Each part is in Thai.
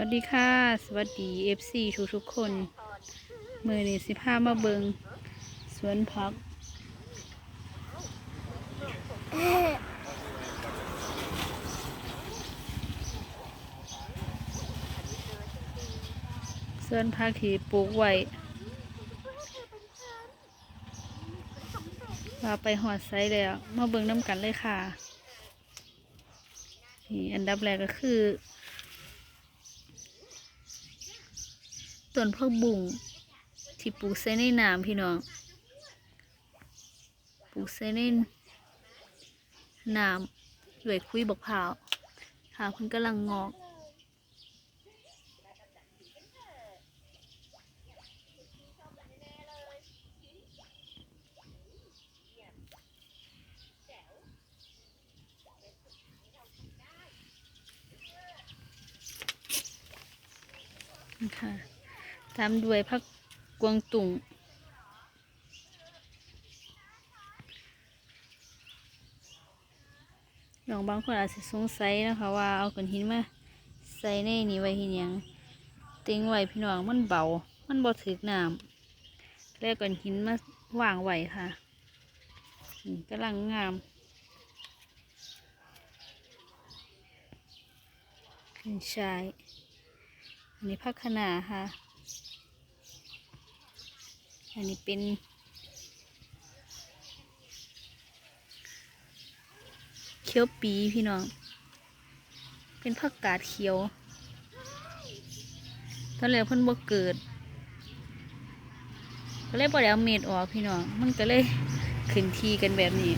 วัสดีค่ะ สวัสดี FC ทุกทุกคน มือนี้สิพามาเบิงสวนพัก สวนพักที่ปลูกไว้ว่าไปหอดไซแล้ว มาเบิงน้ำกันเลยค่ะ นี่อันดับแรกก็คือ ต้นพักบุ่งที่ปลูกใส่ในน้ำพี่น้องปลูกใส่ในน้ำด้วยคุยบักพร้าวค่ะเพิ่นกำลังงอกนะคะ ตามด้วยพักกวางตุ่งลองบางคนอาจจะสงสัยนะคะว่าเอาก้อนหินมาใส่ในนี่ไว้เห็นยังติงไว้พี่น้องมันเบา มันบ่ถึกน้ำแล้วก้อนหินมาวางไว้ค่ะกำลังงามขึ้นชายอันนี้ผักคะน้าค่ะ อันนี้เป็นเขียวปีพี่น้อง เป็นผักกาดเขียว ตอนแรกเพิ่นบ่เกิด ก็เลยบ่ได้เอาเม็ดออกพี่น้อง มันก็เลยขึ้นทีกันแบบนี้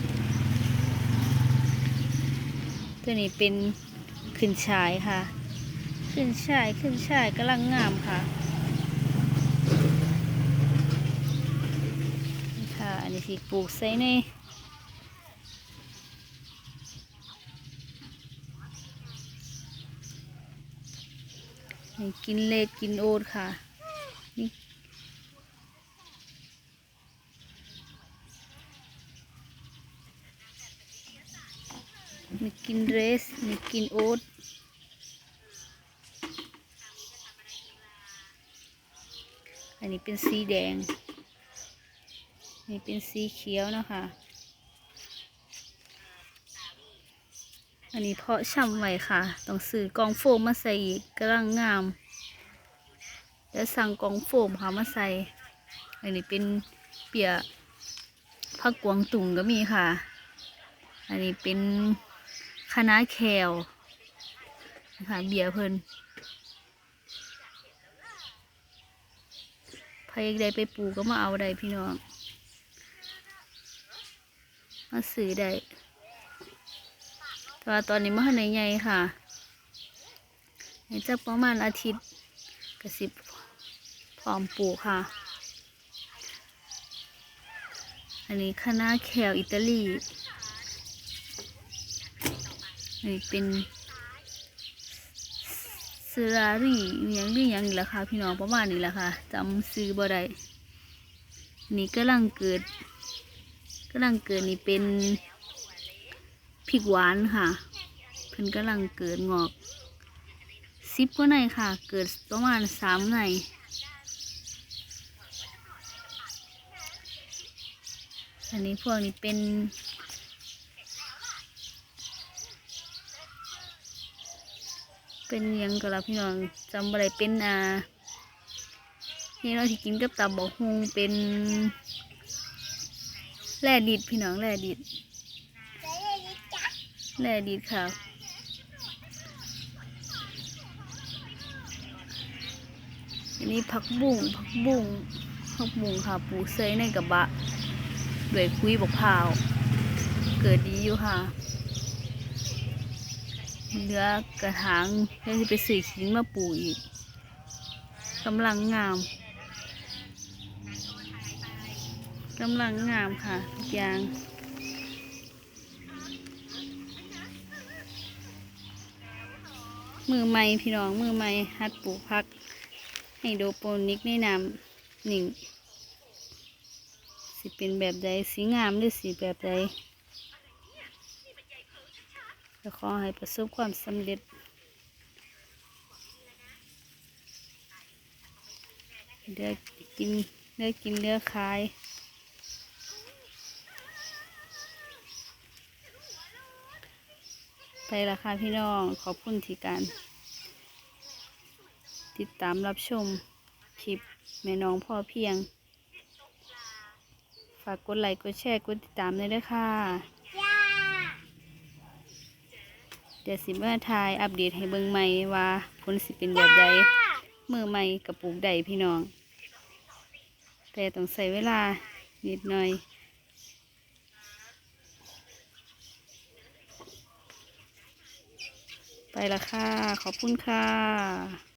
ตัวนี้เป็นขึ้นชายค่ะ ขึ้นชายขึ้นชายกำลังงามค่ะนี่ ทีปลูกใส่ในนี่กินเล็กกินโอ๊ตค่ะ นี่มีกินเรสมีกินโอ๊ตอันนี้เป็นสีแดง นี่เป็นสีเขียวเนาะคะอันนี้เพาะช่ำไว้ค่ะ ต้องซื้อกองโฟมมาใส่อีกกำลังงาม แล้วสั่งกองโฟมค่ะมาใส่ อันนี้เป็นเปียผักกวางตุ่งก็มีค่ะ อันนี้เป็นคะน้าแคลนะคะเบียร์เพิ่นใครใดไปปลูกก็มาเอาได้พี่น้อง มาซื้อได้แต่ว่าตอนนี้มาในใหญ่ค่ะในจะประมาณอาทิตย์กระสิบพร้อมปลูกค่ะ อันนี้คณะแคลอิตาลีนนี้เป็นเซรารี่อย่างนี้อย่างนี้แหละค่ะ พี่น้องประมาณนี้แหละค่ะจำซื้อบ่ได้นี่กำลังเกิด กำลังเกิดนี่เป็นพริกหวานค่ะเพิ่นกำลังเกิดงอกสิบกว่าในค่ะ เกิดประมาณสามในอันนี้พวกนี้เป็นเป็นยังก็แล้วพี่น้องจำอะไรเป็นอ่านี่เราที่กินกับตับบอกฮงเป็น แร่ดิดพี่น้องแร่ดิดแร่ดิดค่ะอันนี้ผักบุ้งผักบุ้งผักบุ้งค่ะปูเซยในกระบะด้วยคุยบอกพาว เกิดดีอยู่ค่ะเหลือกระถางแล้วจะไปซื้อขิงมาปูอีกกำลังงาม กำลังงามค่ะทุกอย่างมือใหม่พี่น้องมือใหม่หัดปลูกพักให้โดโปนิกในน้ำหนึ่งสิเป็นแบบใดสีงามหรือสีแบบใดก็ขอให้ประสบความสำเร็จเลือกกินเลือกกินเลือกขาย ไปละค่ะพี่น้องขอบคุณที่การ ติดตามรับชมคลิปแม่น้องพ่อเพียง ฝากกดไลค์กดแชร์กดติดตามเลยด้วยค่ะเดี๋ยวสิเมื่อทายอัปเดตให้เบิ่งใหม่ว่าผลสิเป็นแบบใดมือใหม่กับปลูกใดพี่น้อง แต่ต้องใส่เวลานิดหน่อย ไปละค่ะ ขอบคุณค่ะ